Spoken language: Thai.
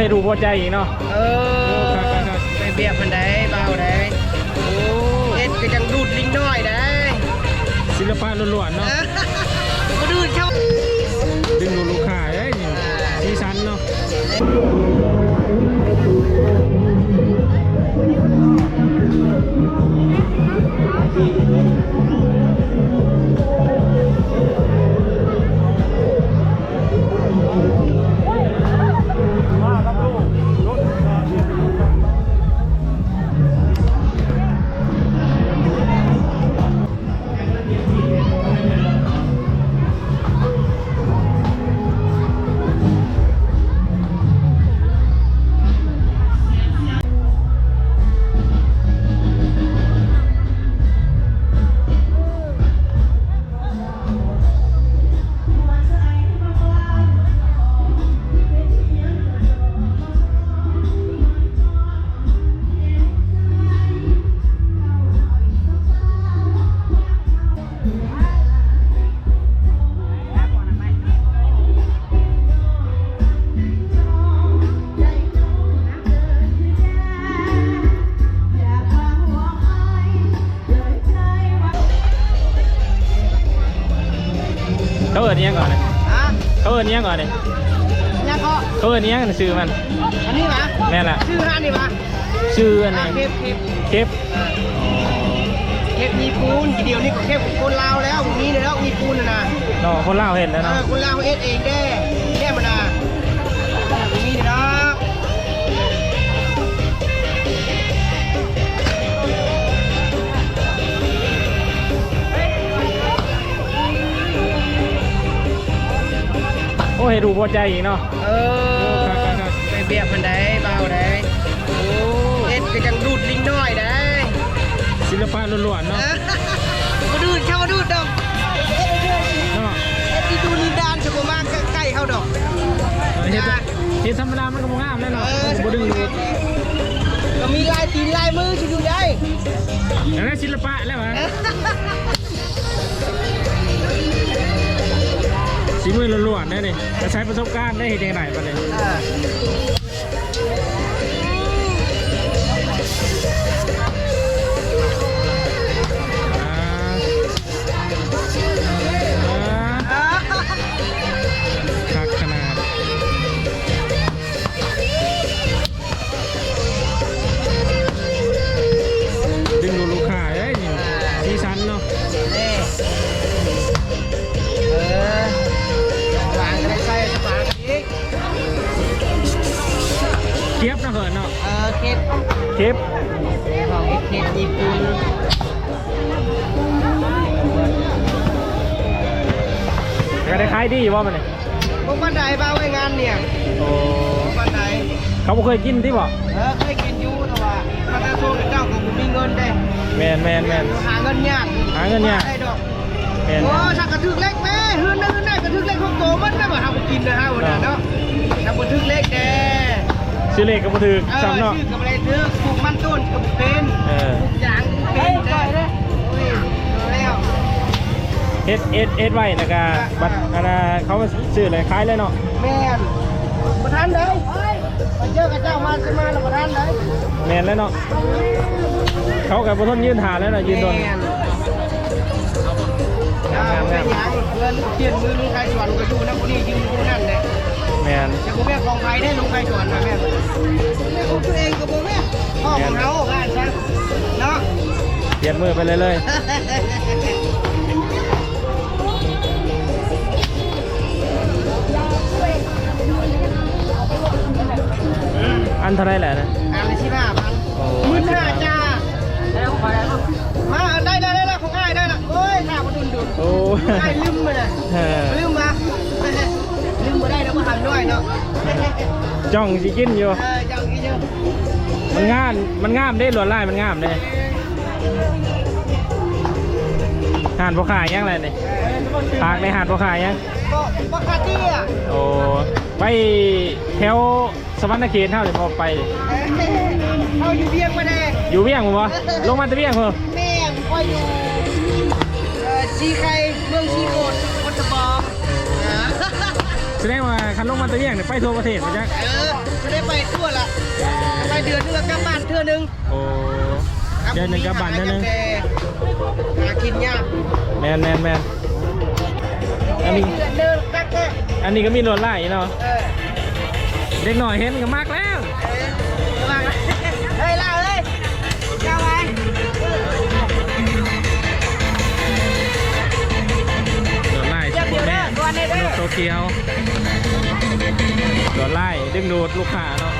ให้ดูพอใจอีกเนาะเออไปเบียบมันได้เบาได้โอ้เอ็ดก็ยังดูดลิงน้อยได้ศิลปะล้วนๆเอเนาะ เขาเอิ้นอิหยังก่อนเลยอะเขาเอิ้นอิหยังก่อนเลยยังก็เขาเอิ้นอิหยังชื่อมัน อันนี้มาแม่นล่ะชื่อร้านนี่มาชื่ออันอะนี้เคฟเคฟเคปเคฟมีปูนทีเดียวนี่ก็เคฟคนลาวแล้วมีเนี่ยแล้วมีปูนนะนะเนาะคนลาวเห็นแล้วเอเนาะอคนลาวเอ็ดเองแน่ อ้ให้ดูพอใจอีกเนาะเออไปเบียบมันได้เบาได้โอ้เอ็ดก็ยังดูดลิงน้อยได้ศิลปะล้วนๆเอเนาะอมาดูดเข้ามาดูดดอกเนาะเอ็ดที่ดูลินดานชมมากใกล้ๆเข้าดอกเออเฮ็ดเฮ็ดธรรมดามันก็บ่งามแน่เนาะเออบ่ดึงดูดก็มีลายตีนลายมือชิดูได้อันนั้นศิลปะแล้ววะ สีมือล้วนๆได้นี่จะใช้ประสบการณ์ได้เห็นยังไงบัดนี้เลย เคียบนะเหินเนาะเออเคฟเคียบของเอ็ดเคฟญี่ปุ่นก็ได้ขายดีว่ามันนี่พวกบ้านใดบ้าไว้งานเนี่ยโอ้พวกบ้านใดเขาบ่เคยกินที่บ่เออเคยกินอยู่แต่ว่าประชาชนเจ้าของผมมีเงินได้แมนแมนแมนหาเงินยากหาเงินยากได้ดอกแมนโอ้ชักกระทึกเล็กแม่เฮือนนั่นเฮือนนั่นกระทึกเล็กของโตมันนะมาทำกินนะฮะวันนั้นเนาะทำกระทึกเล็ก แน่ชื่อเลขก็บ่ถือเออซ้ำเนาะ ชื่อกับอะไรทึกปลูกมันต้นกับเป็นเออ ปลูกยางกับเป็นได้โอ้ยเอาแล้วเฮ็ดเอ็ดเอ็ดไว้แล้วก็บัตรอันน่ะเขามาซื้อเลยขายเลยเนาะ แม่นประธานเลยมาเจอกับเจ้ามาใช่ไหมล่ะประธานเลยแมนแล้วเนาะ เขากับบ่ทนยืนหาแล้วเนาะยืนโดน แม่เอาไปยางเพื่อนเทียนมือลุงไก่สวนก็อยู่นะคนนี้ยืนคนนั่นเลย แมนจะกูแม่ของไทยได้ลุงไก่สวนมาแม่ของตัวเองกับโบแม่พ่อของเขางานซะเนาะเปลี่ยนมือไปเลยเลยอันเท่าไรแหละนะ จ้องสิกินอยู่ เออเจ้ากี่เจ้ามันงาม มันงามได้ลวดลายมันงามได้หานพ่อขายยังไรนี่ปากในหานพ่อขายยังบอกบอกคาตี้อะโอ้ไปแถวสวรรณเขตเท่าเดี๋ยวพอไปเขาอยู่เบียงมาแน่อยู่เวียงผมวะลงมาแตะเวียงเหรอแม่งคอยอยู่เอ่อชีไคเมืองชีโกด แสดงว่าคันลงมาแตะเวียงเนี่ยไปทั่วประเทศมาจ้ะเออจะได้ไปอหนึงโอ้เดือนหนึ่งกับบันเดือนหนึ่งหากินยากแมนแมนแมนอันนี้เดือนเดินกักแค่อันนี้ก็มีหนวดไล่เนาะเออเด็กหน่อยเห็นก็มากแล้วเอ้ยว่าไงเฮ้ยล่าเอ้ยเจ้าไว้หนวดไล่เดี๋ยวเดี๋ยวเด้อตัวนี้เด้อโตเกียว หนวดไล่ดึงดูดลูกค้าเนาะ